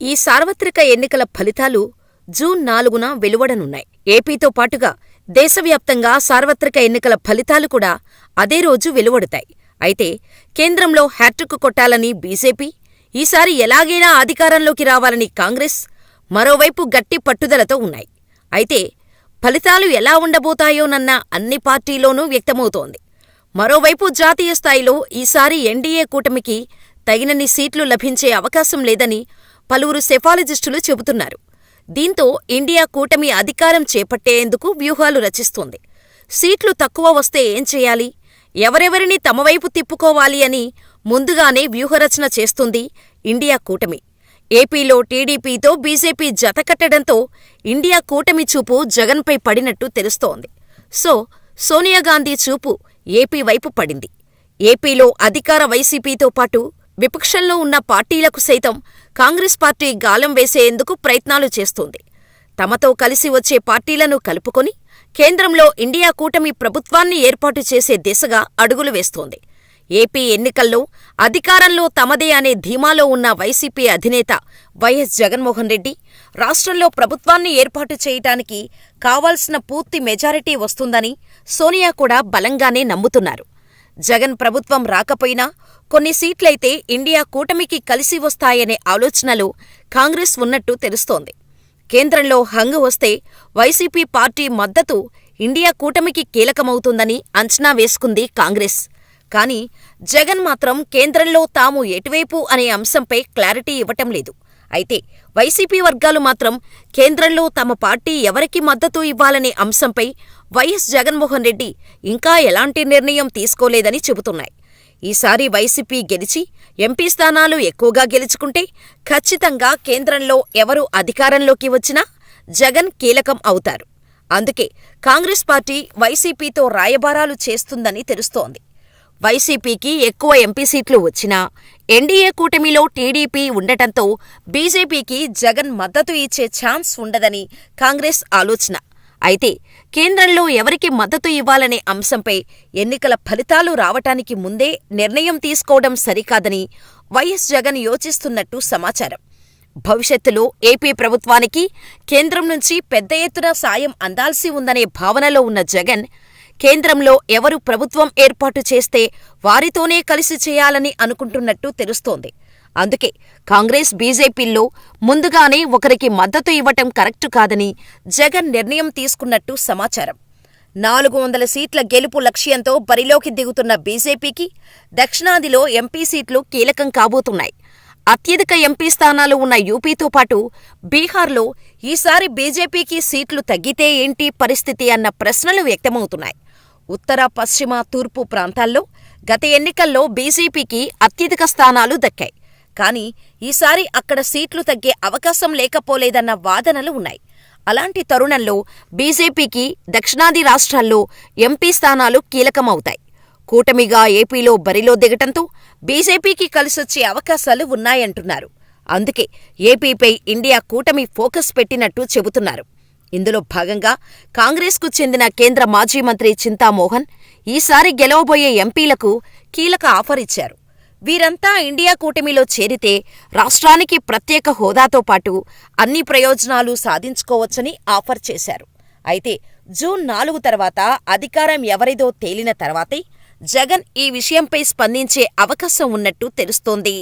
ఈ సార్వత్రిక ఎన్నికల ఫలితాలు జూన్ నాలుగున వెలువడనున్నాయి. ఏపీతో పాటుగా దేశవ్యాప్తంగా సార్వత్రిక ఎన్నికల ఫలితాలు కూడా అదే రోజు వెలువడుతాయి. అయితే కేంద్రంలో హ్యాట్రిక్ కొట్టాలని బీజేపీ, ఈసారి ఎలాగైనా అధికారంలోకి రావాలని కాంగ్రెస్ మరోవైపు గట్టి పట్టుదలతో ఉన్నాయి. అయితే ఫలితాలు ఎలా ఉండబోతాయోనన్న అన్ని పార్టీల్లోనూ వ్యక్తమవుతోంది. మరోవైపు జాతీయ స్థాయిలో ఈసారి ఎన్డీఏ కూటమికి తగినన్ని సీట్లు లభించే అవకాశం లేదని పలువురు సెఫాలజిస్టులు చెబుతున్నారు. దీంతో ఇండియా కూటమి అధికారం చేపట్టేందుకు వ్యూహాలు రచిస్తోంది. సీట్లు తక్కువ వస్తే ఏం చేయాలి, ఎవరెవరిని తమవైపు తిప్పుకోవాలి అని ముందుగానే వ్యూహరచన చేస్తుంది ఇండియా కూటమి. ఏపీలో టీడీపీతో బీజేపీ జతకట్టడంతో ఇండియా కూటమి చూపు జగన్పై పడినట్టు తెలుస్తోంది. సో సోనియాగాంధీ చూపు ఏపీ వైపు పడింది. ఏపీలో అధికార వైసీపీతో పాటు విపక్షంలో ఉన్న పార్టీలకు సైతం కాంగ్రెస్ పార్టీ గాలం వేసేందుకు ప్రయత్నాలు చేస్తోంది. తమతో కలిసి వచ్చే పార్టీలను కలుపుకొని కేంద్రంలో ఇండియా కూటమి ప్రభుత్వాన్ని ఏర్పాటు చేసే దిశగా అడుగులు వేస్తోంది. ఏపీ ఎన్నికల్లో అధికారంలో తమదే అనే ధీమాలో ఉన్న వైసీపీ అధినేత వైఎస్ జగన్మోహన్ రెడ్డి రాష్ట్రంలో ప్రభుత్వాన్ని ఏర్పాటు చేయటానికి కావాల్సిన పూర్తి మెజారిటీ వస్తుందని సోనియా కూడా బలంగానే నమ్ముతున్నారు. జగన్ ప్రభుత్వం రాకపోయినా కొన్ని సీట్లయితే ఇండియా కూటమికి కలిసి వస్తాయనే ఆలోచనలో కాంగ్రెస్ ఉన్నట్టు తెలుస్తోంది. కేంద్రంలో హంగ్ వస్తే వైసీపీ పార్టీ మద్దతు ఇండియా కూటమికి కీలకమవుతుందని అంచనా వేసుకుంది కాంగ్రెస్. కానీ జగన్ మాత్రం కేంద్రంలో తాము ఎటువైపు అనే అంశంపై క్లారిటీ ఇవ్వటం లేదు. అయితే వైసీపీ వర్గాలు మాత్రం కేంద్రంలో తమ పార్టీ ఎవరికి మద్దతు ఇవ్వాలనే అంశంపై వైఎస్ జగన్మోహన్ రెడ్డి ఇంకా ఎలాంటి నిర్ణయం తీసుకోలేదని చెబుతున్నాయి. ఈసారి వైసీపీ గెలిచి ఎంపీ స్థానాలు ఎక్కువగా గెలుచుకుంటే ఖచ్చితంగా కేంద్రంలో ఎవరు అధికారంలోకి వచ్చినా జగన్ కీలకం అవుతారు. అందుకే కాంగ్రెస్ పార్టీ వైసీపీతో రాయబారాలు చేస్తుందని తెలుస్తోంది. వైసీపీకి ఎక్కువ ఎంపీ సీట్లు వచ్చినా ఎన్డీఏ కూటమిలో టీడీపీ ఉండటంతో బీజేపీకి జగన్ మద్దతు ఇచ్చే ఛాన్స్ ఉండదని కాంగ్రెస్ ఆలోచన. అయితే కేంద్రంలో ఎవరికి మద్దతు ఇవ్వాలనే అంశంపై ఎన్నికల ఫలితాలు రావటానికి ముందే నిర్ణయం తీసుకోవడం సరికాదని వైఎస్ జగన్ యోచిస్తున్నట్టు సమాచారం. భవిష్యత్తులో ఏపీ ప్రభుత్వానికి కేంద్రం నుంచి పెద్ద ఎత్తున సాయం అందాల్సి ఉందనే భావనలో ఉన్న జగన్ కేంద్రంలో ఎవరు ప్రభుత్వం ఏర్పాటు చేస్తే వారితోనే కలిసి చేయాలని అనుకుంటున్నట్టు తెలుస్తోంది. అందుకే కాంగ్రెస్, బీజేపీల్లో ముందుగానే ఒకరికి మద్దతు ఇవ్వటం కరెక్టు కాదని జగన్ నిర్ణయం తీసుకున్నట్టు సమాచారం. నాలుగు వందల సీట్ల గెలుపు లక్ష్యంతో బరిలోకి దిగుతున్న బీజేపీకి దక్షిణాదిలో ఎంపీ సీట్లు కీలకం కాబోతున్నాయి. అత్యధిక ఎంపీ స్థానాలు ఉన్న యూపీతో పాటు బీహార్లో ఈసారి బీజేపీకి సీట్లు తగ్గితే ఏంటి పరిస్థితి అన్న ప్రశ్నలు వ్యక్తమవుతున్నాయి. ఉత్తర, పశ్చిమ, తూర్పు ప్రాంతాల్లో గత ఎన్నికల్లో బీజేపీకి అత్యధిక స్థానాలు దక్కాయి. కానీ ఈసారి అక్కడ సీట్లు తగ్గే అవకాశం లేకపోలేదన్న వాదనలు ఉన్నాయి. అలాంటి తరుణంలో బీజేపీకి దక్షిణాది రాష్ట్రాల్లో ఎంపీ స్థానాలు కీలకమవుతాయి. కూటమిగా ఏపీలో బరిలో దిగటంతో బీజేపీకి కలిసొచ్చే అవకాశాలు ఉన్నాయంటున్నారు. అందుకే ఏపీపై ఇండియా కూటమి ఫోకస్ పెట్టినట్టు చెబుతున్నారు. ఇందులో భాగంగా కాంగ్రెస్కు చెందిన కేంద్ర మాజీ మంత్రి చింతామోహన్ ఈసారి గెలవబోయే ఎంపీలకు కీలక ఆఫర్ ఇచ్చారు. వీరంతా ఇండియా కూటమిలో చేరితే రాష్ట్రానికి ప్రత్యేక హోదాతో పాటు అన్ని ప్రయోజనాలు సాధించుకోవచ్చని ఆఫర్ చేశారు. అయితే జూన్ నాలుగు తర్వాత అధికారం ఎవరిదో తేలిన తర్వాతే జగన్ ఈ విషయంపై స్పందించే అవకాశం ఉన్నట్టు తెలుస్తోంది.